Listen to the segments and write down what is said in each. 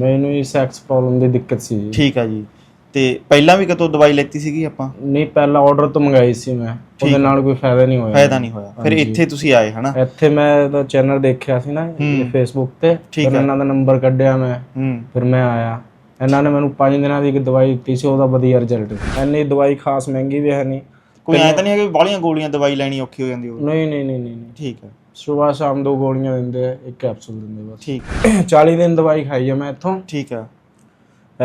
ਮੈਨੂੰ ਇਹ sex problem ਦੀ ਦਿੱਕਤ ਸੀ। ਜੀ। ਠੀਕ ਆ ਜੀ। ਤੇ ਪਹਿਲਾਂ ਵੀ ਕਦੋਂ ਦਵਾਈ ਲੈਤੀ ਸੀਗੀ ਆਪਾਂ? ਨਹੀਂ ਪਹਿਲਾਂ ਆਰਡਰ ਤੋਂ ਮੰਗਾਈ ਸੀ ਮੈਂ। ਉਹਦੇ ਨਾਲ ਕੋਈ ਫਾਇਦਾ ਨਹੀਂ ਹੋਇਆ। ਫਾਇਦਾ ਨਹੀਂ ਹੋਇਆ। ਫਿਰ ਇੱਥੇ ਤੁਸੀਂ ਆਏ ਹਨਾ? ਇੱਥੇ ਮੈਂ ਤਾਂ ਚੈਨਲ ਦੇਖਿਆ ਸੀ ਨਾ ਫੇਸਬੁੱਕ ਤੇ। ਫਿਰ ਇਹਨਾਂ ਦਾ ਨੰਬਰ ਕੱਢਿਆ ਮੈਂ। ਫਿਰ ਮੈਂ ਆਇਆ। ਇਹਨਾਂ ਨੇ ਮੈਨੂੰ 5 ਦਿਨਾਂ ਦੀ ਇੱਕ ਦਵਾਈ ਦਿੱਤੀ ਸੀ ਉਹਦਾ ਵਧੀਆ ਰਿਜ਼ਲਟ ਐਨੀ ਦਵਾਈ ਖਾਸ ਮਹਿੰਗੀ ਵੀ ਹੈ ਨਹੀਂ। ਕੋਈ ਐ ਤਾਂ ਨਹੀਂ ਹੈ ਕਿ ਬਾਹਲੀਆਂ ਗੋਲੀਆਂ ਦਵਾਈ ਲੈਣੀ ਔਖੀ ਹੋ ਜਾਂਦੀ ਹੋਵੇ? ਨਹੀਂ ਨਹੀਂ ਨਹੀਂ ਨਹੀਂ ਨਹੀਂ। ਠੀਕ ਹੈ। ਸਵੇਰ ਸ਼ਾਮ ਦੋ ਗੋਲੀਆਂ ਦਿੰਦੇ ਆ ਇੱਕ ਕੈਪਸੂਲ ਦਿੰਦੇ ਬਸ। ਠੀਕ। 40 ਦਿਨ ਦਵਾਈ ਖਾਈ ਆ ਮੈਂ ਇੱਥੋਂ। ਠੀਕ ਆ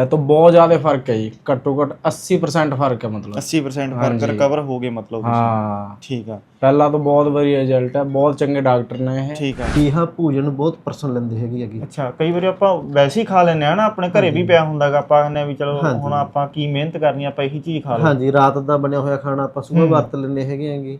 ਤੋਂ ਬਹੁਤ ਜ਼ਿਆਦਾ ਫ਼ਰਕ ਹੈ ਜੀ। ਘੱਟੋ ਘੱਟ 80% ਫ਼ਰਕ ਹੈ ਮਤਲਬ। 80% ਫ਼ਰਕ ਰਿਕਵਰ ਹੋ ਗਏ ਮਤਲਬ ਤੁਸੀਂ। ਹਾਂ। ਠੀਕ ਆ। ਪਹਿਲਾਂ ਤਾਂ ਬਹੁਤ ਵਧੀਆ ਰਿਜ਼ਲਟ ਹੈ ਬਹੁਤ ਚੰਗੇ ਡਾਕਟਰ ਨੇ ਇਹ। ਠੀਕ ਆ। ਕੀਹਾ ਭੋਜਨ ਬਹੁਤ ਪਰਸਨ ਲੈਂਦੇ ਹੈਗੇ ਹੈਗੇ। ਅੱਛਾ ਕਈ ਵਾਰੀ ਆਪਾਂ ਵੈਸੇ ਹੀ ਖਾ ਲੈਂਦੇ ਆ ਨਾ ਆਪਣੇ ਘਰੇ ਵੀ ਪਿਆ ਹੁੰਦਾਗਾ ਆਪਾਂ ਕਹਿੰਦੇ ਆ ਵੀ ਚਲੋ ਹੁਣ ਆਪਾਂ ਕੀ ਮਿਹਨਤ ਕਰਨੀ ਆ, ਆਪਾਂ ਇਹੀ ਚੀਜ਼ ਖਾ ਲਓ। ਹਾਂਜੀ ਰਾਤ ਦਾ ਬਣਿਆ ਹੋਇਆ ਖਾਣਾ ਆਪਾਂ ਸਵੇਰ ਵਰਤ ਲੈਂਦੇ ਹੈਗੇ ਹੈਗੇ।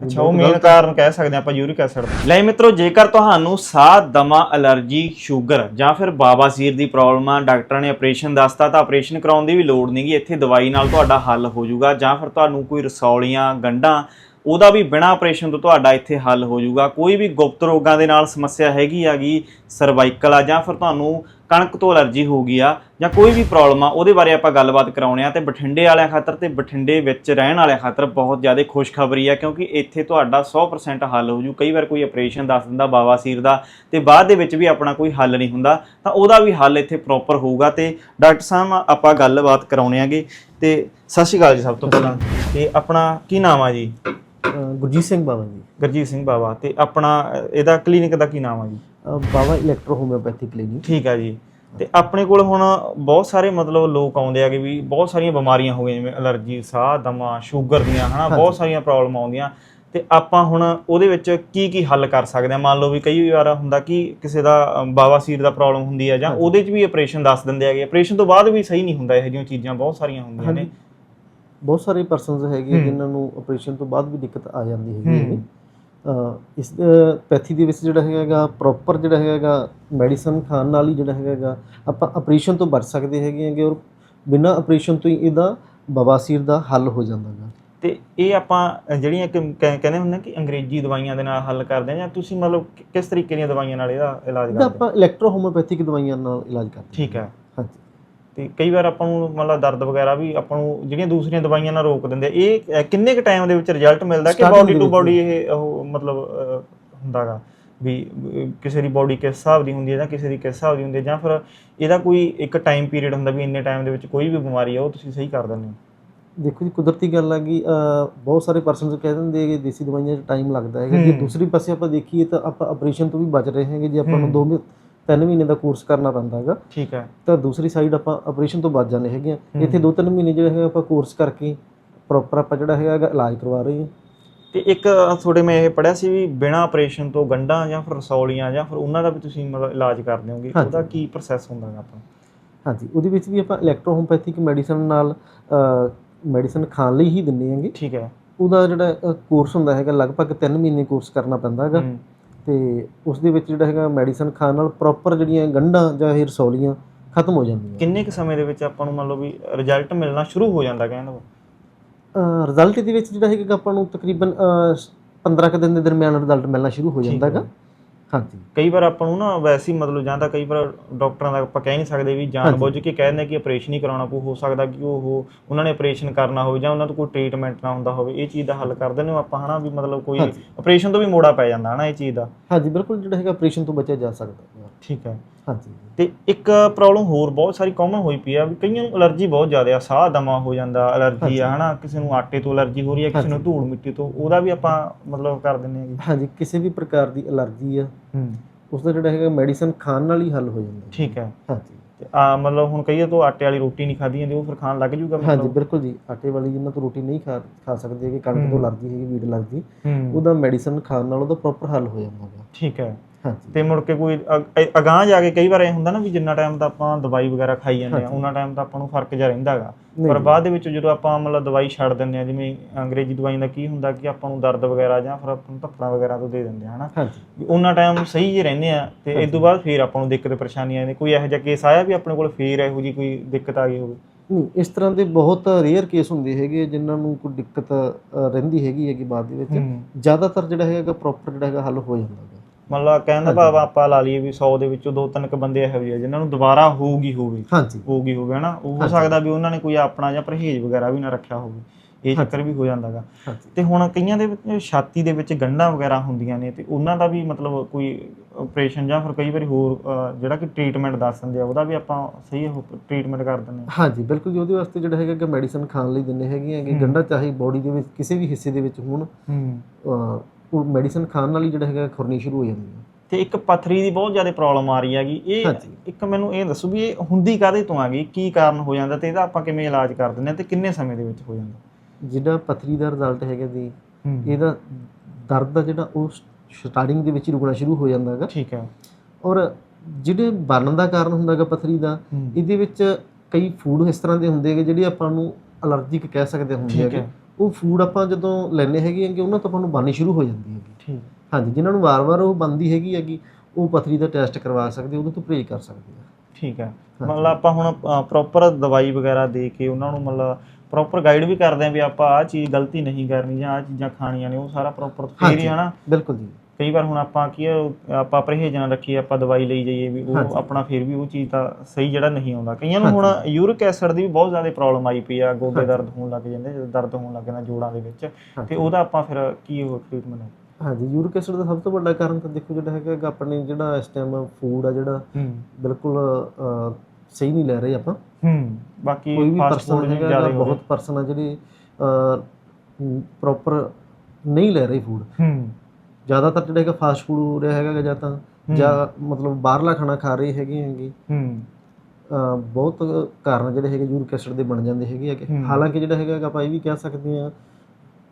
ਅੱਛਾ ਉਹ ਮੇਨ ਕਾਰਨ ਕਹਿ ਸਕਦੇ ਆਪਾਂ ਯੂਰਿਕ ਐਸਿਡ ਲੈ ਮਿੱਤਰੋ ਜੇਕਰ ਤੁਹਾਨੂੰ ਸਾਹ ਦਮਾ ਅਲਰਜੀ ਸ਼ੂਗਰ ਜਾਂ ਫਿਰ ਬਾਬਾਸੀਰ ਦੀ ਪ੍ਰੋਬਲਮ ਆ ਡਾਕਟਰਾਂ ਨੇ ਆਪਰੇਸ਼ਨ ਦੱਸਤਾ ਤਾਂ ਆਪਰੇਸ਼ਨ ਕਰਾਉਣ ਦੀ ਵੀ ਲੋੜ ਨਹੀਂਗੀ ਇੱਥੇ ਦਵਾਈ ਨਾਲ ਤੁਹਾਡਾ ਹੱਲ ਹੋ ਜਾਊਗਾ ਜਾਂ ਫਿਰ ਤੁਹਾਨੂੰ ਕੋਈ ਰਸੌਲੀਆਂ ਗੰਢਾਂ ਉਹਦਾ ਵੀ ਬਿਨਾਂ ਆਪਰੇਸ਼ਨ ਤੋਂ ਤੁਹਾਡਾ ਇੱਥੇ ਹੱਲ ਹੋ ਜਾਊਗਾ। ਕੋਈ ਵੀ ਗੁਪਤ ਰੋਗਾਂ ਦੇ ਨਾਲ ਸਮੱਸਿਆ ਹੈਗੀ ਆਗੀ ਸਰਵਾਈਕਲ ਆ ਜਾਂ ਫਿਰ ਤੁਹਾਨੂੰ ਕਣਕ ਤੋਂ ਅਲਰਜੀ ਹੋ ਗਈ ਆ ਜਾਂ ਕੋਈ ਵੀ ਪ੍ਰੋਬਲਮ ਆ, ਉਹਦੇ ਬਾਰੇ ਆਪਾਂ ਗੱਲਬਾਤ ਕਰਾਉਣੇ ਆ ਤੇ ਬਠਿੰਡੇ ਵਾਲਿਆਂ ਖਾਤਰ ਤੇ ਬਠਿੰਡੇ ਵਿੱਚ ਰਹਿਣ ਵਾਲਿਆਂ ਖਾਤਰ ਬਹੁਤ ਜ਼ਿਆਦਾ ਖੁਸ਼ਖਬਰੀ ਆ, ਕਿਉਂਕਿ ਇੱਥੇ ਤੁਹਾਡਾ 100% ਹੱਲ ਹੋ ਜੂ। ਕਈ ਵਾਰ ਕੋਈ ਆਪਰੇਸ਼ਨ ਦੱਸ ਦਿੰਦਾ ਬਾਵਾਸੀਰ ਦਾ ਤੇ ਬਾਅਦ ਦੇ ਵਿੱਚ ਵੀ ਆਪਣਾ ਕੋਈ ਹੱਲ ਨਹੀਂ ਹੁੰਦਾ, ਤਾਂ ਉਹਦਾ ਵੀ ਹੱਲ ਇੱਥੇ ਪ੍ਰੋਪਰ ਹੋਊਗਾ ਤੇ ਡਾਕਟਰ ਸਾਹਿਬ ਆਪਾਂ ਗੱਲਬਾਤ ਕਰਾਉਣੇ ਆਗੇ। ਤੇ ਸਤਿ ਸ਼੍ਰੀ ਅਕਾਲ ਜੀ ਸਭ ਤੋਂ ਪਹਿਲਾਂ। ਤੇ ਆਪਣਾ ਕੀ ਨਾਮ ਆ ਜੀ? ਗੁਰਜੀਤ ਸਿੰਘ ਬਾਬਾ ਜੀ। ਗੁਰਜੀਤ ਸਿੰਘ ਬਾਵਾ ਤੇ ਆਪਣਾ ਇਹਦਾ ਕਲੀਨਿਕ ਦਾ ਕੀ ਨਾਮ ਆ ਜੀ? Baba electro homeopathy clinic. ਠੀਕ ਆ ਜੀ। ਤੇ ਆਪਣੇ ਕੋਲ ਹੁਣ ਬਹੁਤ ਸਾਰੇ ਮਤਲਬ ਲੋਕ ਆਉਂਦੇ ਆਗੇ ਵੀ ਬਹੁਤ ਸਾਰੀਆਂ ਬਿਮਾਰੀਆਂ ਹੋ ਗਈਆਂ ਜਿਵੇਂ ਅਲਰਜੀ ਸਾਹ ਦਮਾ ਸ਼ੂਗਰ ਦੀਆਂ ਹਨਾ ਬਹੁਤ ਸਾਰੀਆਂ ਪ੍ਰੋਬਲਮ ਆਉਂਦੀਆਂ। ਤੇ ਆਪਾਂ ਹੁਣ ਉਹਦੇ ਵਿੱਚ ਕੀ ਕੀ ਹੱਲ ਕਰ ਸਕਦੇ ਆ? ਮੰਨ ਲਓ ਵੀ ਕਈ ਵਾਰ ਹੁੰਦਾ ਕਿ ਕਿਸੇ ਦਾ ਬਾਵਾਸੀਰ ਦਾ ਪ੍ਰੋਬਲਮ ਹੁੰਦੀ ਹੈ ਜਾਂ ਉਹਦੇ 'ਚ ਵੀ ਆਪਰੇਸ਼ਨ ਦੱਸ ਦਿੰਦੇ ਆਗੇ ਆਪਰੇਸ਼ਨ ਤੋਂ ਬਾਅਦ ਵੀ ਸਹੀ ਨਹੀਂ ਹੁੰਦਾ ਇਹੋ ਜਿਹੀਆਂ ਚੀਜ਼ਾਂ ਬਹੁਤ ਸਾਰੀਆਂ ਹੁੰਦੀਆਂ ਨੇ। ਬਹੁਤ ਸਾਰੇ ਪਰਸਨਸ ਹੈਗੇ ਜਿਨ੍ਹਾਂ ਨੂੰ ਆਪਰੇਸ਼ਨ ਤੋਂ ਬਾਅਦ ਵੀ ਦਿੱਕਤ ਆ ਜਾਂਦੀ ਹੈਗੀ ਅਹ ਇਸ ਪੈਥੀ ਦੇ ਵਿੱਚ ਜਿਹੜਾ ਹੈਗਾ ਪ੍ਰੋਪਰ ਜਿਹੜਾ ਹੈਗਾ ਮੈਡੀਸਨ ਖਾਣ ਨਾਲ ਹੀ ਜਿਹੜਾ ਹੈਗਾ ਆਪਾਂ ਆਪਰੇਸ਼ਨ ਤੋਂ ਬਚ ਸਕਦੇ ਹੈਗੇ ਹੈਗੇ ਔਰ ਬਿਨਾਂ ਆਪਰੇਸ਼ਨ ਤੋਂ ਹੀ ਇਹਦਾ ਬਵਾਸੀਰ ਦਾ ਹੱਲ ਹੋ ਜਾਂਦਾ ਹੈਗਾ। ਤੇ ਇਹ ਆਪਾਂ ਜਿਹੜੀਆਂ ਕਹਿੰਦੇ ਹੁੰਦੇ ਕਿ ਅੰਗਰੇਜ਼ੀ ਦਵਾਈਆਂ ਦੇ ਨਾਲ ਹੱਲ ਕਰਦੇ ਆ ਜਾਂ ਤੁਸੀਂ ਮਤਲਬ ਕਿਸ ਤਰੀਕੇ ਦੀਆਂ ਦਵਾਈਆਂ ਨਾਲ ਇਹਦਾ ਇਲਾਜ ਕਰਦੇ ਆਪਾਂ ਇਲੈਕਟ੍ਰੋ ਹੋਮਿਓਪੈਥਿਕ ਦਵਾਈਆਂ ਨਾਲ ਇਲਾਜ ਕਰਦੇ ਠੀਕ ਹੈ। ਹਾਂਜੀ। ਤੇ ਕਈ ਵਾਰ ਆਪਾਂ ਨੂੰ ਮਤਲਬ ਦਰਦ ਵਗੈਰਾ ਵੀ ਆਪਾਂ ਨੂੰ ਜਿਹੜੀਆਂ ਦੂਸਰੀਆਂ ਦਵਾਈਆਂ ਨਾਲ ਰੋਕ ਦਿੰਦੇ ਆ। ਇਹ ਕਿੰਨੇ ਕ ਟਾਈਮ ਦੇ ਵਿੱਚ ਰਿਜ਼ਲਟ ਮਿਲਦਾ ਕਿ ਬਾਡੀ ਟੂ ਬਾਡੀ ਇਹ ਉਹ ਮਤਲਬ ਹੁੰਦਾਗਾ ਵੀ ਕਿਸੇ ਦੀ ਬਾਡੀ ਕਿਸ ਹਿਸਾਬ ਦੀ ਹੁੰਦੀ ਹੈ ਜਾਂ ਕਿਸੇ ਦੀ ਕਿਸ ਹਿਸਾਬ ਦੀ ਹੁੰਦੀ ਹੈ ਜਾਂ ਫਿਰ ਇਹਦਾ ਕੋਈ ਇੱਕ ਟਾਈਮ ਪੀਰੀਅਡ ਹੁੰਦਾ ਵੀ ਇੰਨੇ ਟਾਈਮ ਦੇ ਵਿੱਚ ਕੋਈ ਵੀ ਬਿਮਾਰੀ ਆ ਉਹ ਤੁਸੀਂ ਸਹੀ ਕਰ ਦਿੰਦੇ ਹੋ। ਦੇਖੋ ਜੀ ਕੁਦਰਤੀ ਗੱਲ ਆ ਕਿ ਬਹੁਤ ਸਾਰੇ ਪਰਸਨਸ ਕਹਿ ਦਿੰਦੇ ਆ ਕਿ ਦੇਸੀ ਦਵਾਈਆਂ 'ਚ ਟਾਈਮ ਲੱਗਦਾ ਹੈਗਾ। ਜੇ ਦੂਸਰੀ ਪਾਸੇ ਆਪਾਂ ਦੇਖੀਏ ਤਾਂ ਆਪਾਂ ਆਪਰੇਸ਼ਨ ਤੋਂ ਵੀ ਬਚ ਰਹੇ ਹਾਂਗੇ ਜੇ ਆਪਾਂ ਨੂੰ 2 ਮਹੀਨੇ 3 ਮਹੀਨੇ ਦਾ ਕੋਰਸ ਕਰਨਾ ਪੈਂਦਾ ਹੈਗਾ। ਠੀਕ ਹੈ। ਤਾਂ ਦੂਸਰੀ ਸਾਈਡ ਆਪਾਂ ਆਪਰੇਸ਼ਨ ਤੋਂ ਬਚ ਜਾਂਦੇ ਹੈਗੇ ਆ। ਇੱਥੇ 2-3 ਮਹੀਨੇ ਜਿਹੜਾ ਹੈਗਾ ਆਪਾਂ ਕੋਰਸ ਕਰਕੇ ਪ੍ਰੋਪਰ ਆਪਾਂ ਜਿਹੜਾ ਹੈਗਾ ਇਲਾਜ ਕਰਵਾ ਰਹੇ ਹਾਂ। ਤੇ ਇੱਕ ਤੁਹਾਡੇ ਮੈਂ ਇਹ ਪੜਿਆ ਸੀ ਵੀ ਬਿਨਾ ਆਪਰੇਸ਼ਨ ਤੋਂ ਗੰਢਾਂ ਜਾਂ ਫਿਰ ਰਸੌਲੀਆਂ ਜਾਂ ਫਿਰ ਉਹਨਾਂ ਦਾ ਵੀ ਤੁਸੀਂ ਮਤਲਬ ਇਲਾਜ ਕਰਦੇ ਹੋਗੇ। ਉਹਦਾ ਕੀ ਪ੍ਰੋਸੈਸ ਹੁੰਦਾ ਹੈ ਆਪਾਂ? ਹਾਂਜੀ ਉਹਦੇ ਵਿੱਚ ਵੀ ਆਪਾਂ ਇਲੈਕਟ੍ਰੋ ਹੋਮਪੈਥਿਕ ਮੈਡੀਸਨ ਨਾਲ ਮੈਡੀਸਨ ਖਾਣ ਲਈ ਹੀ ਦਿੰਦੇ ਹਾਂਗੇ। ਠੀਕ ਹੈ। ਉਹਦਾ ਜਿਹੜਾ ਕੋਰਸ ਹੁੰਦਾ ਹੈਗਾ ਲਗਭਗ 3 ਮਹੀਨੇ ਕੋਰਸ ਕਰਨਾ ਪੈਂਦਾ ਹੈਗਾ। ਤੇ ਉਸ ਦੇ ਵਿੱਚ ਜਿਹੜਾ ਹੈਗਾ ਮੈਡੀਸਨ ਖਾਣ ਨਾਲ ਪ੍ਰੋਪਰ ਜਿਹੜੀਆਂ ਗੰਢਾਂ ਜਾਂ ਇਹ ਰਸੌਲੀਆਂ ਖਤਮ ਹੋ ਜਾਂਦੀਆਂ ਕਿੰਨੇ ਕੁ ਸਮੇਂ ਦੇ ਵਿੱਚ ਆਪਾਂ ਨੂੰ ਮੰਨ ਲਓ ਵੀ ਰਿਜ਼ਲਟ ਮਿਲਣਾ ਸ਼ੁਰੂ ਹੋ ਜਾਂਦਾ ਕਹਿੰਦਾ ਵਾ ਰਿਜ਼ਲਟ ਦੇ ਵਿੱਚ ਜਿਹੜਾ ਹੈਗਾ ਆਪਾਂ ਨੂੰ ਤਕਰੀਬਨ ਅਹ, 15 ਕੁ ਦਿਨ ਦੇ ਦਰਮਿਆਨ ਰਿਜ਼ਲਟ ਮਿਲਣਾ ਸ਼ੁਰੂ ਹੋ ਜਾਂਦਾ ਹੈਗਾ। ਹਾਂਜੀ। ਕਈ ਵਾਰ ਆਪਾਂ ਨੂੰ ਨਾ ਵੈਸੇ ਹੀ ਮਤਲਬ ਜਾਂ ਤਾਂ ਕਈ ਵਾਰ ਡਾਕਟਰਾਂ ਦਾ ਆਪਾਂ ਕਹਿ ਨਹੀਂ ਸਕਦੇ ਵੀ ਜਾਣ ਬੁੱਝ ਕੇ ਕਹਿ ਦਿੰਦੇ ਕਿ ਆਪਰੇਸ਼ਨ ਹੀ ਕਰਾਉਣਾ ਪਊ ਹੋ ਸਕਦਾ ਕਿ ਉਹ ਉਹਨਾਂ ਨੇ ਆਪਰੇਸ਼ਨ ਕਰਨਾ ਹੋਵੇ ਜਾਂ ਉਹਨਾਂ ਤੋਂ ਕੋਈ ਟ੍ਰੀਟਮੈਂਟ ਨਾ ਹੁੰਦਾ ਹੋਵੇ ਇਹ ਚੀਜ਼ ਦਾ ਹੱਲ ਕਰ ਦਿੰਦੇ ਹੋ ਆਪਾਂ ਹਨਾ ਵੀ ਮਤਲਬ ਕੋਈ ਆਪਰੇਸ਼ਨ ਤੋਂ ਵੀ ਮੋੜਾ ਪੈ ਜਾਂਦਾ ਹਨਾ ਇਹ ਚੀਜ਼ ਦਾ। ਹਾਂਜੀ ਬਿਲਕੁਲ ਜਿਹੜਾ ਹੈਗਾ ਆਪਰੇਸ਼ਨ ਤੋਂ ਬਚਿਆ ਜਾ ਸਕਦਾ। ਹੈ ਠੀਕ ਹੈ। ਹਾਂਜੀ। ਤੇ ਇੱਕ ਪ੍ਰੋਬਲਮ ਹੋਰ ਬਹੁਤ ਸਾਰੀ ਕਾਮਨ ਹੋਈ ਪਈ ਆ ਵੀ ਕਈਆਂ ਨੂੰ ਅਲਰਜੀ ਬਹੁਤ ਜ਼ਿਆਦਾ ਆ ਸਾਹ ਦਮਾ ਹੋ ਜਾਂਦਾ ਅਲਰਜੀ ਆ ਹਨਾ ਕਿਸੇ ਨੂੰ ਆਟੇ ਤੋਂ ਅਲਰਜੀ ਹੋ ਰਹੀ ਹੈ ਕਿਸੇ ਨੂੰ ਧੂੜ ਮਿੱਟੀ ਤੋਂ ਉਹਦਾ ਵੀ ਆਪਾਂ ਮਤਲਬ ਕਰ ਦਿੰਦੇ ਹੈਗੇ। ਹਾਂਜੀ ਕਿਸੇ ਵੀ ਪ੍ਰਕਾਰ ਦੀ ਅਲਰਜੀ ਆ ਹੂੰ। ਉਸ ਦਾ ਜਿਹੜਾ ਹੈਗਾ ਮੈਡੀਸਨ ਖਾਣ ਨਾਲ ਹੀ ਹੱਲ ਹੋ ਜਾਂਦਾ। ਠੀਕ ਹੈ। ਹਾਂਜੀ। ਆ ਮਤਲਬ ਹੁਣ ਕਈਏ ਤੋਂ ਆਟੇ ਵਾਲੀ ਰੋਟੀ ਨਹੀਂ ਖਾਧੀ ਜਾਂਦੀ ਉਹ ਫਿਰ ਖਾਣ ਲੱਗ ਜੂਗਾ ਹਾਂਜੀ ਮਤਲਬ ਬਿਲਕੁਲ ਜੀ। ਆਟੇ ਵਾਲੀ ਜਿੰਨਾ ਤੋਂ ਰੋਟੀ ਨਹੀਂ ਖਾ ਖਾ ਸਕਦੇ ਕਿ ਕਣਕ ਤੋਂ ਅਲਰਜੀ ਹੈਗੀ ਵੀਟ ਅਲਰਜੀ ਹੂੰ। ਉਹਦਾ ਮੈਡੀਸਨ ਖਾਣ ਨਾਲ ਉਹਦਾ ਪ੍ਰੋਪਰ ਹੱਲ ਹੋ ਜਾਂਦਾ ਠੀਕ ਹੈ। ਹਾਂਜੀ ਤੇ ਮੁੜ ਕੇ ਕੋਈ ਅਗਾਂਹ ਜਾ ਕੇ ਕਈ ਵਾਰ ਇਹ ਹੁੰਦਾ ਨਾ ਵੀ ਜਿੰਨਾ ਟਾਈਮ ਤਾਂ ਆਪਾਂ ਦਵਾਈ ਵਗੈਰਾ ਖਾਈ ਜਾਂਦੇ ਆ ਉਹਨਾਂ ਟਾਈਮ ਤਾਂ ਆਪਾਂ ਨੂੰ ਫ਼ਰਕ ਜਿਹਾ ਰਹਿੰਦਾ ਹੈਗਾ ਪਰ ਬਾਅਦ ਦੇ ਵਿੱਚ ਜਦੋਂ ਆਪਾਂ ਮਤਲਬ ਦਵਾਈ ਛੱਡ ਦਿੰਦੇ ਆ ਜਿਵੇਂ ਅੰਗਰੇਜ਼ੀ ਦਵਾਈ ਦਾ ਕੀ ਹੁੰਦਾ ਕਿ ਆਪਾਂ ਨੂੰ ਦਰਦ ਵਗੈਰਾ ਜਾਂ ਫਿਰ ਆਪਾਂ ਨੂੰ ਧੱਫੜਾ ਵਗੈਰਾ ਤੋਂ ਦੇ ਦਿੰਦੇ ਆ ਹਨਾ? ਉਹਨਾਂ ਟਾਈਮ ਸਹੀ ਜੇ ਰਹਿੰਦੇ ਆ ਤੇ ਇਸ ਤੋਂ ਬਾਅਦ ਫੇਰ ਆਪਾਂ ਨੂੰ ਦਿੱਕਤ ਪਰੇਸ਼ਾਨੀ ਆਉਂਦੀ ਕੋਈ ਇਹੋ ਜਿਹਾ ਕੇਸ ਆਇਆ ਵੀ ਆਪਣੇ ਕੋਲ ਫੇਰ ਇਹੋ ਜੀ ਕੋਈ ਦਿੱਕਤ ਆ ਗਈ ਹੋਵੇ? ਨਹੀਂ ਇਸ ਤਰ੍ਹਾਂ ਦੇ ਬਹੁਤ ਰੇਅਰ ਕੇਸ ਹੁੰਦੇ ਹੈਗੇ ਜਿਨ੍ਹਾਂ ਨੂੰ ਕੋਈ ਦਿੱਕਤ ਰਹਿੰਦੀ ਹੈਗੀ ਹੈਗੀ ਬਾਅਦ ਦੇ ਵਿੱਚ। ਹੂੰ। ਜ਼ਿਆਦਾਤਰ ਜਿਹੜਾ ਹੈਗਾ ਪ੍ਰੋਪਰ ਜਿਹੜਾ ਹੈਗਾ ਹੱਲ ਹੋ ਜਾਂਦਾ ਹੈਗਾ ਮਤਲਬ ਕਹਿਣ ਦਾ ਭਾਵ ਆਪਾਂ ਲਾ ਲਈਏ ਵੀ 100 ਦੇ ਵਿੱਚੋਂ ਦੋ ਤਿੰਨ ਕ ਬੰਦੇ ਇਹੋ ਜਿਹੇ ਆ ਜਿਨ੍ਹਾਂ ਨੂੰ ਦੁਬਾਰਾ ਹੋਊਗੀ ਹੋਵੇ। ਹਾਂਜੀ। ਹੋਊਗੀ ਹੋਵੇ ਹਨਾ? ਉਹ ਹੋ ਸਕਦਾ ਵੀ ਉਹਨਾਂ ਨੇ ਕੋਈ ਆਪਣਾ ਜਾਂ ਪਰਹੇਜ਼ ਵਗੈਰਾ ਵੀ ਨਾ ਰੱਖਿਆ ਹੋਵੇ। ਇਹ ਚੱਕਰ ਵੀ ਹੋ ਜਾਂਦਾਗਾ। ਤੇ ਹੁਣ ਕਈਆਂ ਦੇ ਵਿੱਚ ਛਾਤੀ ਦੇ ਵਿੱਚ ਗੰਢਾਂ ਵਗੈਰਾ ਹੁੰਦੀਆਂ ਨੇ ਤੇ ਉਹਨਾਂ ਦਾ ਵੀ ਮਤਲਬ ਕੋਈ ਆਪਰੇਸ਼ਨ ਜਾਂ ਫਿਰ ਕਈ ਵਾਰੀ ਹੋਰ ਜਿਹੜਾ ਕਿ ਟ੍ਰੀਟਮੈਂਟ ਦੱਸ ਦਿੰਦੇ ਆ ਉਹਦਾ ਵੀ ਆਪਾਂ ਸਹੀ ਉਹ ਟ੍ਰੀਟਮੈਂਟ ਕਰ ਦਿੰਦੇ ਆ। ਹਾਂਜੀ ਬਿਲਕੁਲ ਜੀ ਉਹਦੇ ਵਾਸਤੇ ਜਿਹੜਾ ਹੈਗਾ ਕਿ ਮੈਡੀਸਨ ਖਾਣ ਲਈ ਦਿੰਦੇ ਹੈਗੇ ਹੈਗੇ ਗੰਢਾ ਚਾਹੇ ਬੋਡੀ ਦੇ ਵਿੱਚ ਕਿਸੇ ਵੀ ਹਿੱਸੇ ਦੇ ਵਿੱਚ ਹੋਣ ਉਹ ਮੈਡੀਸਨ ਖਾਣ ਨਾਲ ਹੀ ਜਿਹੜਾ ਹੈਗਾ ਖੁਰਨੀ ਸ਼ੁਰੂ ਹੋ ਜਾਂਦੀ ਹੈ। ਤੇ ਇੱਕ ਪਥਰੀ ਦੀ ਬਹੁਤ ਜ਼ਿਆਦਾ ਪ੍ਰੋਬਲਮ ਆ ਰਹੀ ਹੈਗੀ। ਇਹ ਹਾਂਜੀ। ਇੱਕ ਮੈਨੂੰ ਇਹ ਦੱਸੋ ਵੀ ਇਹ ਹੁੰਦੀ ਕਾਹਦੇ ਤੋਂ ਆ ਗਈ? ਕੀ ਕਾਰਨ ਹੋ ਜਾਂਦਾ ਤੇ ਇਹਦਾ ਆਪਾਂ ਕਿਵੇਂ ਇਲਾਜ ਕਰ ਦਿੰਦੇ ਆ ਤੇ ਕਿੰਨੇ ਸਮੇਂ ਦੇ ਵਿੱਚ ਹੋ ਜਾਂਦਾ? ਜਿਹੜਾ ਪਥਰੀ ਦਾ ਰਿਜ਼ਲਟ ਹੈਗਾ ਜੀ ਹੂੰ। ਇਹਦਾ ਦਰਦ ਦਾ ਜਿਹੜਾ ਉਹ ਸਟਾਰਟਿੰਗ ਦੇ ਵਿੱਚ ਹੀ ਰੁਕਣਾ ਸ਼ੁਰੂ ਹੋ ਜਾਂਦਾ ਹੈਗਾ। ਠੀਕ ਹੈ। ਔਰ ਜਿਹੜੇ ਬਣਨ ਦਾ ਕਾਰਨ ਹੁੰਦਾ ਹੈਗਾ ਪਥਰੀ ਦਾ ਹੂੰ। ਇਹਦੇ ਵਿੱਚ ਕਈ ਫੂਡ ਇਸ ਤਰ੍ਹਾਂ ਦੇ ਹੁੰਦੇ ਹੈਗੇ ਜਿਹੜੇ ਆਪਾਂ ਨੂੰ ਅਲਰਜੀਕ ਕਹਿ ਸਕਦੇ ਹੁੰਦੇ ਠੀਕ ਹੈਗੇ। ਹੈ। ਉਹ ਫੂਡ ਆਪਾਂ ਜਦੋਂ ਲੈਣੇ ਹੈਗੇ ਕਿ ਉਹਨਾਂ ਤੋਂ ਆਪਾਂ ਨੂੰ ਬਣਨੀ ਸ਼ੁਰੂ ਹੋ ਜਾਂਦੀ ਹੈਗੀ। ਠੀਕ। ਹਾਂਜੀ ਜਿਨ੍ਹਾਂ ਨੂੰ ਵਾਰ-ਵਾਰ ਉਹ ਬਣਦੀ ਹੈਗੀ ਹੈਗੀ ਉਹ ਪਥਰੀ ਦਾ ਟੈਸਟ ਕਰਵਾ ਸਕਦੇ ਉਹਦੇ ਤੋਂ ਪਰਹੇਜ਼ ਕਰ ਸਕਦੇ ਆ। ਠੀਕ ਹੈ। ਮਤਲਬ ਆਪਾਂ ਹੁਣ ਪ੍ਰੋਪਰ ਦਵਾਈ ਵਗੈਰਾ ਦੇ ਕੇ ਉਹਨਾਂ ਨੂੰ ਮਤਲਬ ਪ੍ਰੋਪਰ ਗਾਈਡ ਵੀ ਕਰਦੇ ਆਂ ਵੀ ਆਪਾਂ ਆਹ ਚੀਜ਼ ਗਲਤੀ ਨਹੀਂ ਕਰਨੀ ਜਾਂ ਆਹ ਚੀਜ਼ਾਂ ਖਾਣੀਆਂ ਨੇ ਉਹ ਸਾਰਾ ਪ੍ਰੋਪਰ ਫੇਰ ਹੀ। ਹਨਾ। ਬਿਲਕੁਲ ਜੀ। ਕਈ ਵਾਰ ਹੁਣ ਆਪਾਂ ਕੀ ਆਪਾਂ ਪਰਹੇਜ਼ ਨਾ ਰੱਖੀਏ ਆਪਾਂ ਦਵਾਈ ਲਈ ਜਾਈਏ ਵੀ। ਉਹ ਆਪਣਾ ਫਿਰ ਵੀ ਉਹ ਚੀਜ਼ ਤਾਂ ਸਹੀ ਜਿਹੜਾ ਨਹੀਂ ਆਉਂਦਾ। ਕਈਆਂ ਨੂੰ ਹੁਣ ਯੂਰਿਕ ਐਸਿਡ ਦੀ ਵੀ ਬਹੁਤ ਜ਼ਿਆਦਾ ਪ੍ਰੋਬਲਮ ਆਈ ਪਈ ਆ ਗੋਡੇ ਦਰਦ ਹੋਣ ਲੱਗ ਜਾਂਦੇ ਜਦੋਂ ਦਰਦ ਹੋਣ ਲੱਗ ਜਾਂਦਾ ਜੋੜਾਂ ਦੇ ਵਿੱਚ। ਤੇ ਉਹਦਾ ਆਪਾਂ ਫਿਰ ਕੀ ਉਹ ਟ੍ਰੀਟਮੈਂਟ ਹੈ ਹਾਂਜੀ ਯੂਰਿਕ ਐਸਿਡ ਦਾ ਸਭ ਤੋਂ ਵੱਡਾ ਕਾਰਨ ਤਾਂ ਦੇਖੋ ਜਿਹੜਾ ਹੈਗਾ ਆਪਣੇ ਜਿਹੜਾ ਇਸ ਟਾਈਮ ਫੂਡ ਆ ਜਿਹੜਾ ਬਿਲਕੁਲ ਸਹੀ ਨਹੀਂ ਲੈ ਰਹੇ ਆਪਾਂ। ਹੂੰ ਬਾਕੀ ਕੋਈ ਵੀ ਪਰਸਨ ਗਾ, ਬਹੁਤ ਪਰਸਨ ਆ ਜਿਹੜੇ ਪ੍ਰੋਪਰ ਨਹੀਂ ਲੈ ਰਹੇ ਫੂਡ ਹੂੰ। ਜ਼ਿਆਦਾਤਰ ਜਿਹੜਾ ਹੈਗਾ ਫਾਸਟ ਫੂਡ ਹੋ ਰਿਹਾ ਹੈਗਾ ਜਾਂ ਤਾਂ ਜਾਂ ਮਤਲਬ ਬਾਹਰਲਾ ਖਾਣਾ ਖਾ ਰਹੇ ਹੈਗੇ ਹੈਗੇ। ਹੂੰ। ਬਹੁਤ ਕਾਰਨ ਜਿਹੜੇ ਹੈਗੇ ਯੂਰਿਕ ਐਸਿਡ ਦੇ ਬਣ ਜਾਂਦੇ ਹੈਗੇ ਹੈਗੇ। ਹਾਲਾਂਕਿ ਜਿਹੜਾ ਹੈਗਾ ਆਪਾਂ ਇਹ ਵੀ ਕਹਿ ਸਕਦੇ ਹਾਂ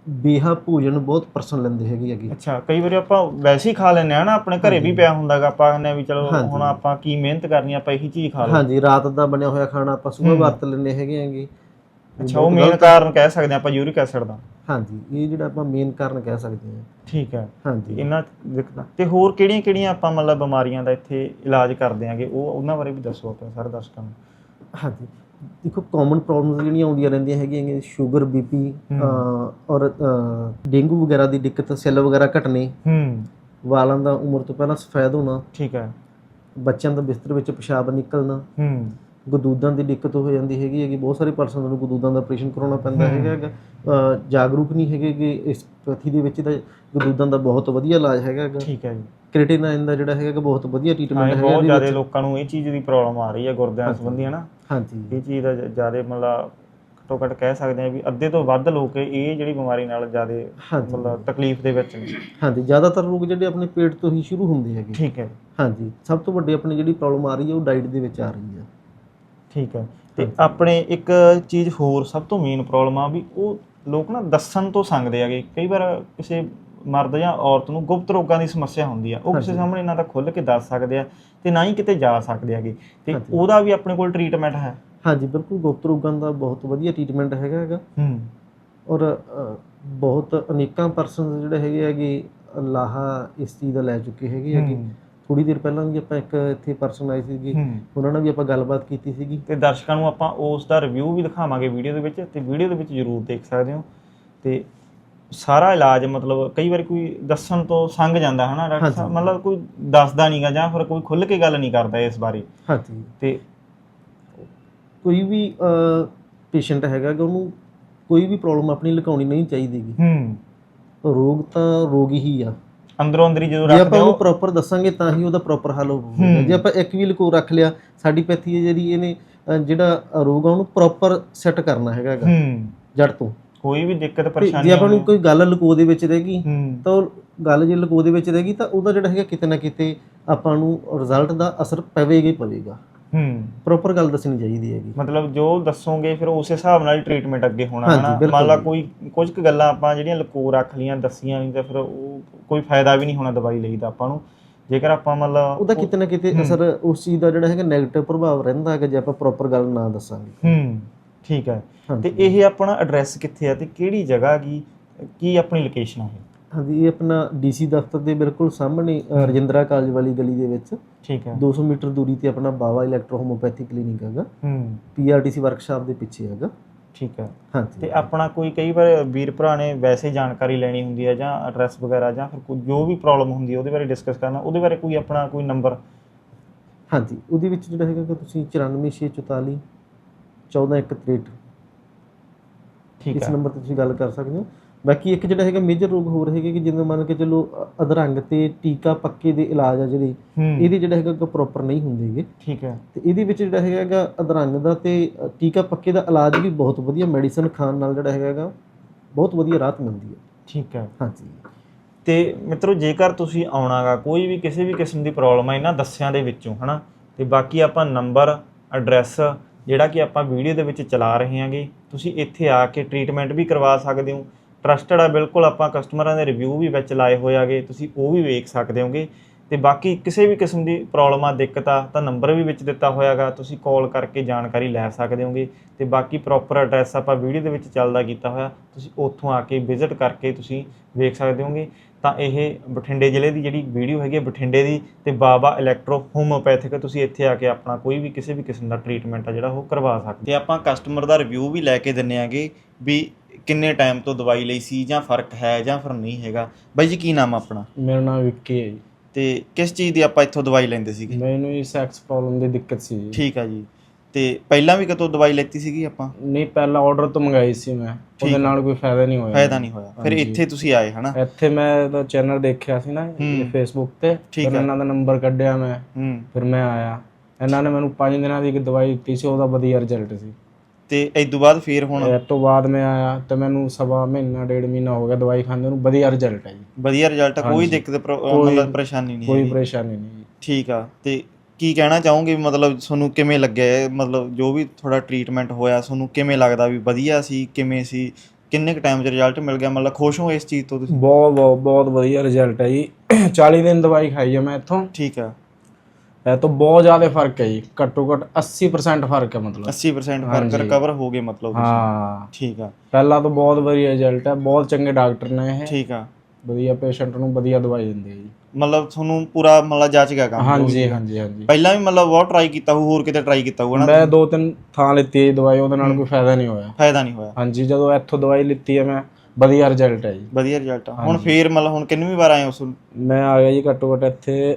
ਬੇਹਾ ਭੋਜਨ ਬਹੁਤ ਪਰਸਨ ਲੈਂਦੇ ਹੈਗੇ ਹੈਗੇ। ਅੱਛਾ ਕਈ ਵਾਰੀ ਆਪਾਂ ਵੈਸੇ ਹੀ ਖਾ ਲੈਂਦੇ ਆ ਨਾ ਆਪਣੇ ਘਰੇ ਵੀ ਪਿਆ ਹੁੰਦਾਗਾ ਆਪਾਂ ਕਹਿੰਦੇ ਆ ਵੀ ਚਲੋ। ਹੁਣ ਆਪਾਂ ਕੀ ਮਿਹਨਤ ਕਰਨੀ ਆ, ਆਪਾਂ ਇਹੀ ਚੀਜ਼ ਖਾ ਲਓ। ਹਾਂਜੀ ਰਾਤ ਦਾ ਬਣਿਆ ਹੋਇਆ ਖਾਣਾ ਆਪਾਂ ਸਵੇਰ ਵਰਤ ਲੈਂਦੇ ਹੈਗੇ ਹੈਗੇ। ਅੱਛਾ ਉਹ ਮੇਨ ਕਾਰਨ ਕਹਿ ਸਕਦੇ ਆ ਆਪਾਂ ਯੂਰਿਕ ਐਸਿਡ ਦਾ। ਹਾਂਜੀ ਇਹ ਜਿਹੜਾ ਆਪਾਂ ਮੇਨ ਕਾਰਨ ਕਹਿ ਸਕਦੇ ਹਾਂ। ਠੀਕ ਹੈ। ਹਾਂਜੀ। ਇਹਨਾਂ ਦਿੱਕਤਾਂ ਤੇ ਹੋਰ ਕਿਹੜੀਆਂ ਕਿਹੜੀਆਂ ਆਪਾਂ ਮਤਲਬ ਬਿਮਾਰੀਆਂ ਦਾ ਇੱਥੇ ਇਲਾਜ ਕਰਦੇ ਆਂਗੇ ਉਹ ਉਹਨਾਂ ਬਾਰੇ ਵੀ ਦੱਸੋ ਆਪਾਂ ਸਾਰੇ ਦਰਸ਼ਕਾਂ ਨੂੰ। ਹਾਂਜੀ। ਦੇਖੋ ਕਾਮਨ ਪ੍ਰੋਬਲਮਸ ਜਿਹੜੀਆਂ ਆਉਂਦੀਆਂ ਰਹਿੰਦੀਆਂ ਹੈਗੀਆਂ ਹੈਗੀਆਂ ਸ਼ੂਗਰ ਬੀਪੀ ਔਰ ਡੇਂਗੂ ਵਗੈਰਾ ਦੀ ਦਿੱਕਤ ਸੈੱਲ ਵਗੈਰਾ ਘਟਨੇ। ਹੂੰ। ਵਾਲਾਂ ਦਾ ਉਮਰ ਤੋਂ ਪਹਿਲਾਂ ਸਫੈਦ ਹੋਣਾ। ਠੀਕ ਹੈ। ਬੱਚਿਆਂ ਦਾ ਬਿਸਤਰ ਵਿੱਚ ਪਿਸ਼ਾਬ ਨਿਕਲਣਾ। ਹੂੰ। ਗਦੂਦਾਂ ਦੀ ਦਿੱਕਤ ਹੋ ਜਾਂਦੀ ਹੈਗੀ ਹੈਗੀ ਬਹੁਤ ਸਾਰੇ ਪਰਸਨ ਨੂੰ ਗਦੂਦਾਂ ਦਾ ਆਪਰੇਸ਼ਨ ਕਰਾਉਣਾ ਪੈਂਦਾ ਹੈਗਾ ਹੈਗਾ। ਜਾਗਰੂਕ ਨਹੀਂ ਹੈਗੇ ਕਿ ਇਸ ਪਥੀ ਦੇ ਵਿੱਚ ਦਾ ਗਦੂਦਾਂ ਦਾ ਬਹੁਤ ਵਧੀਆ ਇਲਾਜ ਹੈਗਾ ਹੈਗਾ। ਠੀਕ ਹੈ ਜੀ। ਕ੍ਰਿਟਿਨਾਈਨ ਦਾ ਜਿਹੜਾ ਹੈਗਾ ਬਹੁਤ ਵਧੀਆ ਟ੍ਰੀਟਮੈਂਟ ਹੈਗਾ ਬਹੁਤ ਜ਼ਿਆਦਾ। ਲੋਕਾਂ ਨੂੰ ਇਹ ਚੀਜ਼ ਦੀ ਪ੍ਰੋਬਲਮ ਆ ਰਹੀ ਹੈ ਗੁਰਦਿਆਂ ਸੰਬੰਧੀ ਹੈ ਨਾ ਹਾਂਜੀ। ਇਹ ਚੀਜ਼ ਦਾ ਜ਼ਿਆਦਾ ਮਤਲਬ ਘੱਟੋ ਘੱਟ ਕਹਿ ਸਕਦੇ ਆ ਵੀ ਅੱਧੇ ਤੋਂ ਵੱਧ ਲੋਕ ਇਹ ਜਿਹੜੀ ਬਿਮਾਰੀ ਨਾਲ ਜ਼ਿਆਦਾ ਮਤਲਬ ਤਕਲੀਫ ਦੇ ਵਿੱਚ ਨੇ। ਹਾਂਜੀ ਜ਼ਿਆਦਾਤਰ ਰੋਗ ਜਿਹੜੇ ਆਪਣੇ ਪੇਟ ਤੋਂ ਹੀ ਸ਼ੁਰੂ ਹੁੰਦੇ ਹੈਗੇ। ਠੀਕ ਹੈ। ਹਾਂਜੀ। ਸਭ ਤੋਂ ਵੱਡੀ ਆਪਣੀ ਜਿਹੜੀ ਪ੍ਰੋਬਲਮ ਆ ਰਹੀ ਹੈ ਉਹ ਡਾਈਟ ਦੇ ਵਿੱਚ ਆ ਰਹੀ ਹੈ। ਠੀਕ ਹੈ। ਤੇ ਆਪਣੇ ਇੱਕ ਚੀਜ਼ ਹੋਰ ਸਭ ਤੋਂ ਮੇਨ ਪ੍ਰੋਬਲਮ ਆ ਵੀ ਉਹ ਲੋਕ ਨਾ ਦੱਸਣ ਤੋਂ ਸੰਗਦੇ ਆਗੇ ਕਈ ਵਾਰ ਕਿਸੇ ਮਰਦ ਜਾਂ ਔਰਤ ਨੂੰ ਗੁਪਤ ਰੋਗਾਂ ਦੀ ਸਮੱਸਿਆ ਹੁੰਦੀ ਆ। ਉਹ ਕਿਸੇ ਸਾਹਮਣੇ ਨਾ ਤਾਂ ਖੁੱਲ ਕੇ ਦੱਸ ਸਕਦੇ ਆ ਤੇ ਨਾ ਹੀ ਕਿਤੇ ਜਾ ਸਕਦੇ ਆਗੇ ਤੇ ਉਹਦਾ ਵੀ ਆਪਣੇ ਕੋਲ ਟ੍ਰੀਟਮੈਂਟ ਹੈ। ਹਾਂਜੀ ਬਿਲਕੁਲ ਗੁਪਤ ਰੋਗਾਂ ਦਾ ਬਹੁਤ ਵਧੀਆ ਟ੍ਰੀਟਮੈਂਟ ਹੈਗਾ ਹੈਗਾ। ਹੂੰ। ਔਰ ਬਹੁਤ ਅਨੇਕਾਂ ਪਰਸਨ ਜਿਹੜੇ ਹੈਗੇ ਹੈਗੇ ਲਾਹਾ ਇਸ ਚੀਜ਼ ਦਾ ਲੈ ਚੁੱਕੇ ਹੈਗੇ ਹੈਗੇ। ਥੋੜੀ ਦੇਰ ਪਹਿਲਾਂ ਵੀ ਆਪਾਂ ਇੱਕ ਇੱਥੇ ਪਰਸਨ ਆਏ ਸੀਗੇ ਉਹਨਾਂ ਨਾਲ ਵੀ ਆਪਾਂ ਗੱਲਬਾਤ ਕੀਤੀ ਸੀਗੀ। ਤੇ ਦਰਸ਼ਕਾਂ ਨੂੰ ਆਪਾਂ ਉਸ ਦਾ ਰਿਵਿਊ ਵੀ ਦਿਖਾਵਾਂਗੇ ਵੀਡੀਓ ਦੇ ਵਿੱਚ ਤੇ ਵੀਡੀਓ ਦੇ ਵਿੱਚ ਜ਼ਰੂਰ ਦੇਖ ਸਕਦੇ ਹੋ। ਤੇ ਸਾਰਾ ਇਲਾਜ ਮਤਲਬ ਕਈ ਵਾਰੀ ਕੋਈ ਦੱਸਣ ਤੋਂ ਸੰਗ ਜਾਂਦਾ ਹਨਾ ਡਾਕਟਰ ਸਾਹਿਬ? ਮਤਲਬ ਕੋਈ ਦੱਸਦਾ ਨਹੀਂਗਾ ਜਾਂ ਫਿਰ ਕੋਈ ਖੁੱਲ ਕੇ ਗੱਲ ਨਹੀਂ ਕਰਦਾ ਇਸ ਬਾਰੇ। ਹਾਂਜੀ। ਤੇ ਕੋਈ ਵੀ ਪੇਸ਼ੈਂਟ ਹੈਗਾ ਗਾ ਉਹਨੂੰ ਕੋਈ ਵੀ ਪ੍ਰੋਬਲਮ ਆਪਣੀ ਲੁਕਾਉਣੀ ਨਹੀਂ ਚਾਹੀਦੀਗੀ ਹੂੰ। ਰੋਗ ਤਾਂ ਰੋਗ ਹੀ ਆ। ਅੰਦਰੋਂ ਅੰਦਰੀ ਜਦੋਂ ਜੇ ਰੱਖਦੇ ਆਪਾਂ ਉਹਨੂੰ ਹੋ ਪ੍ਰੋਪਰ ਦੱਸਾਂਗੇ ਤਾਂ ਹੀ ਉਹਦਾ ਪ੍ਰੋਪਰ ਹੱਲ ਹੋਊਗਾ। ਜੇ ਆਪਾਂ ਇੱਕ ਵੀ ਲਕੋ ਰੱਖ ਲਿਆ ਸਾਡੀ ਪੈਥੀ ਹੈ ਜਿਹੜੀ ਇਹਨੇ ਅ, ਜਿਹੜਾ ਰੋਗ ਆ ਉਹਨੂੰ ਪ੍ਰੋਪਰ ਸੈੱਟ ਕਰਨਾ ਹੈਗਾ ਗਾ, ਹੂੰ। ਜੜ ਤੋਂ। ਕੋਈ ਵੀ ਦਿੱਕਤ ਤੇ ਪਰੇਸ਼ਾਨੀ ਜੇ ਆਪਾਂ ਨੂੰ ਕੋਈ ਗੱਲ ਲਕੋ ਦੇ ਵਿੱਚ ਰਹਿ ਗਈ ਹੂੰ। ਤਾਂ ਉਹ ਗੱਲ ਜੇ ਲਕੋ ਦੇ ਵਿੱਚ ਰਹਿ ਗਈ ਤਾਂ ਉਹਦਾ ਜਿਹੜਾ ਹੈਗਾ ਕਿਤੇ ਨਾ ਕਿਤੇ ਆਪਾਂ ਨੂੰ ਰਿਜ਼ਲਟ ਦਾ ਅਸਰ ਪਵੇਗਾ ਹੀ ਪਵੇਗਾ। ਹੂੰ। ਪ੍ਰੋਪਰ ਗੱਲ ਦੱਸਣੀ ਚਾਹੀਦੀ ਹੈਗੀ। ਮਤਲਬ ਜੋ ਦੱਸੋਗੇ ਫਿਰ ਉਸ ਹਿਸਾਬ ਨਾਲ ਹੀ ਟ੍ਰੀਟਮੈਂਟ ਅੱਗੇ ਹੋਣਾ ਹਾਂਜੀ, ਹਨਾ? ਬਿਲਕੁਲ ਮੰਨ ਲਾ। ਕੋਈ ਕੁਝ ਕੁ ਗੱਲਾਂ ਆਪਾਂ ਜਿਹੜੀਆਂ ਲਕੋ ਰੱਖ ਲੀਆਂ ਦੱਸੀਆਂ ਨਹੀਂ ਤਾਂ ਫਿਰ ਉਹ ਕੋਈ ਫਾਇਦਾ ਵੀ ਨਹੀਂ ਹੋਣਾ ਦਵਾਈ ਲਈ ਦਾ ਆਪਾਂ ਨੂੰ। ਜੇਕਰ ਆਪਾਂ ਮਤਲਬ ਉਹਦਾ ਕਿਤੇ ਨਾ ਕਿਤੇ ਅਸਰ ਉਸ ਚੀਜ਼ ਦਾ ਜਿਹੜਾ ਹੈਗਾ 네ਗੇਟਿਵ ਪ੍ਰਭਾਵ ਰਹਿੰਦਾ ਹੈਗਾ ਜੇ ਆਪਾਂ ਪ੍ਰੋਪਰ ਗੱਲ ਨਾ ਦੱਸਾਂਗੇ। ਹੂੰ ਠੀਕ ਹੈ। ਹਾਂਜੀ। ਤੇ ਇਹ ਆਪਣਾ ਐਡਰੈਸ ਕਿੱਥੇ ਆ ਤੇ ਕਿਹੜੀ ਜਗ੍ਹਾ ਕੀ ਕੀ ਆਪਣੀ ਲੋਕੇਸ਼ਨ ਆ ਇਹ? ਹਾਂਜੀ ਇਹ ਆਪਣਾ ਡੀਸੀ ਦਫ਼ਤਰ ਦੇ ਬਿਲਕੁਲ ਸਾਹਮਣੇ ਅ, ਰਜਿੰਦਰਾ ਕਾਲਜ ਵਾਲੀ ਗਲੀ ਦੇ ਵਿੱਚ। ਠੀਕ ਹੈ। 200 ਮੀਟਰ ਦੂਰੀ ਤੇ ਆਪਣਾ ਬਾਵਾ ਇਲੈਕਟ੍ਰੋ ਹੋਮੋਪੈਥੀ ਕਲੀਨਿਕ ਹੈਗਾ। ਹੂੰ। ਪੀਆਰਟੀਸੀ ਵਰਕਸ਼ਾਪ ਦੇ ਪਿੱਛੇ ਹੈਗਾ। ਠੀਕ ਹੈ। ਹਾਂਜੀ। ਤੇ ਆਪਣਾ ਕੋਈ ਕਈ ਵਾਰ ਵੀਰ ਭਰਾ ਨੇ ਵੈਸੇ ਜਾਣਕਾਰੀ ਲੈਣੀ ਹੁੰਦੀ ਹੈ ਜਾਂ ਐਡਰੈਸ ਵਗੈਰਾ ਜਾਂ ਫਿਰ ਕੋਈ ਜੋ ਵੀ ਪ੍ਰੋਬਲਮ ਹੁੰਦੀ ਹੈ ਉਹਦੇ ਬਾਰੇ ਡਿਸਕਸ ਕਰਨਾ ਉਹਦੇ ਬਾਰੇ ਕੋਈ ਆਪਣਾ ਕੋਈ ਨੰਬਰ ਹਾਂਜੀ ਉਹਦੇ ਵਿੱਚ ਜਿਹੜਾ ਹੈਗਾ ਕਿ ਤੁਸੀਂ 94644 14163 ਠੀਕ ਇਸ ਹੈ। ਨੰਬਰ ਤੇ ਤੁਸੀਂ ਗੱਲ ਕਰ ਸਕਦੇ ਹੋ। ਬਾਕੀ ਇੱਕ ਜਿਹੜਾ ਹੈਗਾ ਮੇਜਰ ਰੋਗ ਹੋਰ ਹੈਗੇ ਕਿ ਜਿਵੇਂ ਮੰਨ ਕੇ ਚੱਲੋ ਅਧਰੰਗ ਤੇ ਟੀਕਾ ਪੱਕੇ ਦੇ ਇਲਾਜ ਆ ਜਿਹੜੇ ਇਹਦੇ ਜਿਹੜਾ ਹੈਗਾ ਪ੍ਰੋਪਰ ਨਹੀਂ ਹੁੰਦੇਗੇ ਠੀਕ ਹੈ। ਤੇ ਇਹਦੇ ਵਿੱਚ ਜਿਹੜਾ ਹੈਗਾ ਅਧਰੰਗ ਦਾ ਤੇ ਟੀਕਾ ਪੱਕੇ ਦਾ ਇਲਾਜ ਵੀ ਬਹੁਤ ਵਧੀਆ ਮੈਡੀਸਨ ਖਾਣ ਨਾਲ ਜਿਹੜਾ ਹੈਗਾ ਬਹੁਤ ਵਧੀਆ ਰਾਹਤ ਮਿਲਦੀ ਹੈ। ਠੀਕ ਹੈ। ਹਾਂਜੀ। ਤੇ ਮਿੱਤਰੋ ਜੇਕਰ ਤੁਸੀਂ ਆਉਣਾਗਾ ਕੋਈ ਵੀ ਕਿਸੇ ਵੀ ਕਿਸਮ ਦੀ ਪ੍ਰੋਬਲਮ ਹੈ ਇਹਨਾਂ ਦੱਸਿਆਂ ਦੇ ਵਿੱਚੋਂ ਹਨਾ? ਤੇ ਬਾਕੀ ਆਪਾਂ ਨੰਬਰ ਐਡਰੈਸ ਜਿਹੜਾ ਕਿ ਆਪਾਂ ਵੀਡੀਓ ਦੇ ਵਿੱਚ ਚਲਾ ਰਹੇ ਹਾਂਗੇ ਤੁਸੀਂ ਇੱਥੇ ਆ ਕੇ ਟ੍ਰੀਟਮੈਂਟ ਵੀ ਕਰਵਾ ਸਕਦੇ ਹੋ। ਟਰਸਟਡ ਆ, ਬਿਲਕੁਲ ਆਪਾਂ ਕਸਟਮਰਾਂ ਦੇ ਰਿਵਿਊ ਵੀ ਵਿੱਚ ਲਾਏ ਹੋਏ ਆਗੇ, ਤੁਸੀਂ ਉਹ ਵੀ ਵੇਖ ਸਕਦੇ ਹੋਗੇ। ਤੇ ਬਾਕੀ ਕਿਸੇ ਵੀ ਕਿਸਮ ਦੀ ਪ੍ਰੋਬਲਮ ਆ, ਦਿੱਕਤ ਆ, ਤਾਂ ਨੰਬਰ ਵੀ ਵਿੱਚ ਦਿੱਤਾ ਹੋਇਆਗਾ ਤੁਸੀਂ ਕਾਲ ਕਰਕੇ ਜਾਣਕਾਰੀ ਲੈ ਸਕਦੇ ਹੋਗੇ। ਤੇ ਬਾਕੀ ਪ੍ਰੋਪਰ ਐਡਰੈਸ ਆਪਾਂ ਵੀਡੀਓ ਦੇ ਵਿੱਚ ਚੱਲਦਾ ਕੀਤਾ ਹੋਇਆ, ਤੁਸੀਂ ਉੱਥੋਂ ਆ ਕੇ ਵਿਜ਼ਿਟ ਕਰਕੇ ਤੁਸੀਂ ਵੇਖ ਸਕਦੇ ਹੋਗੇ। ਤਾਂ ਇਹ ਬਠਿੰਡੇ ਜ਼ਿਲ੍ਹੇ ਦੀ ਜਿਹੜੀ ਵੀਡੀਓ ਹੈਗੀ ਹੈ ਬਠਿੰਡੇ ਦੀ, ਤੇ ਬਾਬਾ ਇਲੈਕਟ੍ਰੋ ਹੋਮੋਪੈਥਿਕ ਤੁਸੀਂ ਇੱਥੇ ਆ ਕੇ ਆਪਣਾ ਕੋਈ ਵੀ ਕਿਸੇ ਵੀ ਕਿਸਮ ਦਾ ਟ੍ਰੀਟਮੈਂਟ ਆ ਜਿਹੜਾ ਉਹ ਕਰਵਾ ਸਕਦੇ। ਤੇ ਆਪਾਂ ਕਸਟਮਰ ਦਾ ਰਿਵਿਊ ਵੀ ਲੈ ਕੇ ਦਿੰਨੇ ਆਗੇ, ਵੀ ਕਿੰਨੇ ਟਾਈਮ ਤੋਂ ਦਵਾਈ ਲਈ ਸੀ ਜਾਂ ਫ਼ਰਕ ਹੈ ਜਾਂ ਫਿਰ ਨਹੀਂ ਹੈਗਾ? ਬਾਈ ਜੀ ਕੀ ਨਾਮ ਆ ਆਪਣਾ? ਮੇਰਾ ਨਾਮ ਵਿੱਕੀ ਹੈ ਜੀ। ਤੇ ਕਿਸ ਚੀਜ਼ ਦੀ ਆਪਾਂ ਇੱਥੋਂ ਦਵਾਈ ਲੈਂਦੇ ਸੀਗੇ? ਮੈਨੂੰ ਇਹ ਸੈਕਸ ਪ੍ਰੋਬਲਮ ਦੀ ਦਿੱਕਤ ਸੀ ਜੀ। ਠੀਕ ਆ ਜੀ। ਤੇ ਪਹਿਲਾਂ ਵੀ ਕਦੋਂ ਦਵਾਈ ਲੈਤੀ ਸੀਗੀ ਆਪਾਂ? ਨਹੀਂ ਪਹਿਲਾਂ ਆਰਡਰ ਤੋਂ ਮੰਗਾਈ ਸੀ ਮੈਂ। ਉਹਦੇ। ਨਾਲ ਕੋਈ ਫਾਇਦਾ ਨਹੀਂ ਹੋਇਆ। ਫਾਇਦਾ ਨਹੀਂ ਹੋਇਆ। ਫਿਰ। ਇੱਥੇ ਤੁਸੀਂ ਆਏ ਹਨਾ? ਇੱਥੇ ਮੈਂ ਤਾਂ ਚੈਨਲ ਦੇਖਿਆ ਸੀ ਨਾ ਹੂੰ। ਫੇਸਬੁੱਕ ਤੇ। ਫਿਰ। ਇਹਨਾਂ ਦਾ ਨੰਬਰ ਕੱਢਿਆ ਮੈਂ। ਫਿਰ ਮੈਂ ਆਇਆ। ਇਹਨਾਂ ਨੇ ਮੈਨੂੰ 5 ਦਿਨਾਂ ਦੀ ਇੱਕ ਦਵਾਈ ਦਿੱਤੀ ਸੀ ਉਹਦਾ ਵਧੀਆ ਰਿਜ਼ਲਟ ਸੀ। ਤੇ ਇਸ ਤੋਂ ਬਾਅਦ ਫਿਰ ਹੁਣ ਇਸ ਤੋਂ ਬਾਅਦ ਮੈਂ ਆਇਆ ਤੇ ਮੈਨੂੰ ਸਵਾ ਮਹੀਨਾ ਡੇਢ ਮਹੀਨਾ ਹੋ ਗਿਆ ਦਵਾਈ ਖਾਂਦੇ ਨੂੰ। ਵਧੀਆ ਰਿਜ਼ਲਟ ਹੈ ਜੀ। ਵਧੀਆ ਰਿਜ਼ਲਟ ਕੋਈ ਹਾਂਜੀ। ਦਿੱਕਤ ਪ੍ਰੋ- ਕੋਈ- ਮਤਲਬ ਪਰੇਸ਼ਾਨੀ ਨਹੀਂ ਕੋਈ ਹੈਗੀ। ਪਰੇਸ਼ਾਨੀ ਨਹੀਂ ਜੀ। ਠੀਕ ਆ ਤੇ ਕੀ ਕਹਿਣਾ ਚਾਹੋਗੇ ਮਤਲਬ ਤੁਹਾਨੂੰ ਕਿਵੇਂ ਲੱਗਿਆ ਇਹ? ਮਤਲਬ ਜੋ ਵੀ ਤੁਹਾਡਾ ਟ੍ਰੀਟਮੈਂਟ ਹੋਇਆ ਤੁਹਾਨੂੰ ਕਿਵੇਂ ਲੱਗਦਾ ਵੀ ਵਧੀਆ ਸੀ ਕਿਵੇਂ ਸੀ? ਕਿੰਨੇ ਕ ਟਾਈਮ 'ਚ ਰਿਜ਼ਲਟ ਮਿਲ ਗਿਆ? ਮਤਲਬ ਖੁਸ਼ ਹੋ ਇਸ ਚੀਜ਼ ਤੋਂ ਤੁਸੀਂ? ਬਹੁਤ ਬਹੁਤ ਬਹੁਤ ਵਧੀਆ ਰਿਜ਼ਲਟ ਹੈ ਜੀ। 40 ਦਿਨ ਦਵਾਈ ਖਾਈ ਹੈ ਮੈਂ ਇੱਥੋਂ। ਠੀਕ ਆ। ਤੋਂ ਬਹੁਤ ਜ਼ਿਆਦਾ ਫ਼ਰਕ ਹੈ ਜੀ। ਘੱਟੋ ਘੱਟ 80% ਫ਼ਰਕ ਹੈ ਮਤਲਬ। 80% ਫ਼ਰਕ। ਰਿਕਵਰ ਹੋ ਗਏ ਮਤਲਬ ਹਾਂ। ਠੀਕ ਆ। ਪਹਿਲਾਂ ਤਾਂ ਬਹੁਤ ਵਧੀਆ ਰਿਜ਼ਲਟ ਹੈ ਬਹੁਤ ਚੰਗੇ ਡਾਕਟਰ ਨੇ ਇਹ। ਠੀਕ ਆ। ਵਧੀਆ ਪੇਸ਼ੈਂਟ ਨੂੰ ਵਧੀਆ ਦਵਾਈ ਦਿੰਦੇ ਆ ਜੀ। ਮਤਲਬ ਤੁਹਾਨੂੰ ਪੂਰਾ ਮਤਲਬ ਜੱਜ ਗਿਆ ਕੰਮ। ਹਾਂਜੀ ਹਾਂਜੀ ਹਾਂਜੀ। ਪਹਿਲਾਂ ਵੀ ਮਤਲਬ ਬਹੁਤ ਟਰਾਈ ਕੀਤਾ ਹੋਰ ਕਿਤੇ ਟਰਾਈ ਕੀਤਾ ਨਾ? ਮੈਂ ਦੋ ਤਿੰਨ ਥਾਂ ਲਿੱਤੀ ਦਵਾਈ ਉਹਦੇ ਨਾਲ ਕੋਈ ਫਾਇਦਾ ਨਹੀਂ ਹੋਇਆ। ਫਾਇਦਾ ਨਹੀਂ ਹੋਇਆ। ਹਾਂਜੀ ਜਦੋਂ ਇੱਥੋਂ ਦਵਾਈ ਲਿੱਤੀ ਹੈ ਮੈਂ ਵਧੀਆ ਰਿਜ਼ਲਟ ਹੈ ਜੀ। ਵਧੀਆ ਰਿਜ਼ਲਟ ਹੁਣ ਫੇਰ ਮਤਲਬ ਹੁਣ ਕਿੰਨੀ ਵਾਰ ਆਏ ਉਸ ਮੈਂ ਆ ਗਿਆ ਜੀ ਘੱਟੋ ਘੱਟ ਇੱਥੇ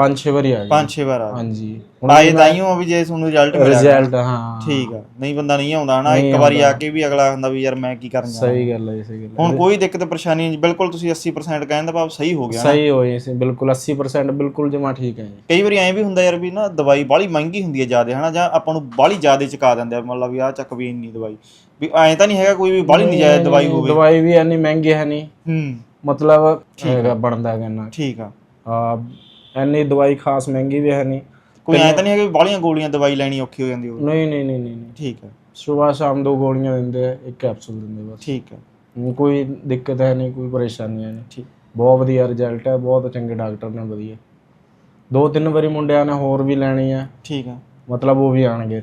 ਪੰਜ ਛੇ ਵਾਰੀ ਆ ਗਿਆ ਪੰਜ ਛੇ ਵਾਰ ਆ ਗਏ। ਹਾਂਜੀ। ਆਏ ਤਾਈਓ ਵੀ ਜੇ ਤੁਹਾਨੂੰ ਰਿਜ਼ਲਟ ਮਿਲਿਆ ਰਿਜ਼ਲਟ ਹਾਂ। ਠੀਕ ਆ। ਨਹੀਂ ਬੰਦਾ ਨਹੀਂ ਆਉਂਦਾ ਹਨਾ ਇੱਕ ਵਾਰੀ ਆ। ਕੇ ਵੀ ਅਗਲਾ ਹੁੰਦਾ ਵੀ ਯਾਰ ਮੈਂ ਕੀ ਕਰਨ ਜਾਣਾ। ਸਹੀ ਗੱਲ ਹੈ ਸਹੀ ਗੱਲ ਹੁਣ ਕੋਈ ਦਿੱਕਤ ਪਰੇਸ਼ਾਨੀ ਨਹੀਂ ਬਿਲਕੁਲ ਤੁਸੀਂ 80% ਕਹਿਣ ਦਾ ਭਾਵ ਸਹੀ ਹੋ ਗਿਆ। ਸਹੀ ਹੋਏ ਸੀ ਬਿਲਕੁਲ 80% ਬਿਲਕੁਲ ਜਮਾ ਠੀਕ ਹੈ ਕਈ ਵਾਰੀ ਐਂ ਵੀ ਹੁੰਦਾ ਯਾਰ ਵੀ ਨਾ ਦਵਾਈ ਬਾਹਲੀ ਮਹਿੰਗੀ ਹੁੰਦੀ ਹੈ ਜ਼ਿਆਦਾ ਹਨਾ? ਜਾਂ ਆਪਾਂ ਨੂੰ ਬਾਹਲੀ ਜ਼ਿਆਦਾ ਚੁਕਾ ਦਿੰਦੇ ਆ ਮਤਲਬ ਵੀ ਆਹ ਚੱਕ ਵੀ ਇੰਨੀ ਦਵਾਈ। ਵੀ ਐਂ ਤਾਂ ਨਹੀਂ ਹੈਗਾ ਕੋਈ ਵੀ ਬਾਹਲੀ ਨਜਾਇਜ਼ ਦਵਾਈ ਹੋਵੇ। ਦਵਾਈ ਵੀ ਇੰਨੀ ਮਹਿੰਗੀ ਹੈ ਨਹੀਂ। ਹੂੰ। ਮਤਲਬ ਹੈਗਾ ਬਣਦਾ ਨਾ ਠੀਕ ਆ ਆ ਇੰਨੀ ਦਵਾਈ ਖਾਸ ਮਹਿੰਗੀ ਵੀ ਹੈ ਨਹੀਂ। ਕੋਈ ਐਂ ਤਾਂ ਨਹੀਂ ਹੈਗਾ ਵੀ ਬਾਹਲੀਆਂ ਗੋਲੀਆਂ ਦਵਾਈ ਲੈਣੀ ਔਖੀ ਹੋ ਜਾਂਦੀ ਹੋਵੇ? ਨਹੀਂ ਨਹੀਂ ਨਹੀਂ ਨਹੀਂ ਨਹੀਂ। ਠੀਕ ਆ ਸਵੇਰ ਸ਼ਾਮ ਦੋ ਗੋਲੀਆਂ ਦਿੰਦੇ ਆ ਇੱਕ ਕੈਪਸੂਲ ਦਿੰਦੇ ਬਸ। ਠੀਕ ਆ ਹੁਣ ਕੋਈ ਦਿੱਕਤ ਹੈ ਨਹੀਂ ਕੋਈ ਪਰੇਸ਼ਾਨੀ ਹੈ ਨਹੀਂ। ਠੀਕ। ਬਹੁਤ ਵਧੀਆ ਰਿਜ਼ਲਟ ਹੈ ਬਹੁਤ ਚੰਗੇ ਡਾਕਟਰ ਨੇ ਵਧੀਆ। ਦੋ ਤਿੰਨ ਵਾਰੀ ਮੁੰਡਿਆਂ ਨੇ ਹੋਰ ਵੀ ਲੈਣੀ ਹੈ। ਠੀਕ ਆ ਮਤਲਬ ਉਹ ਵੀ ਆਣਗੇ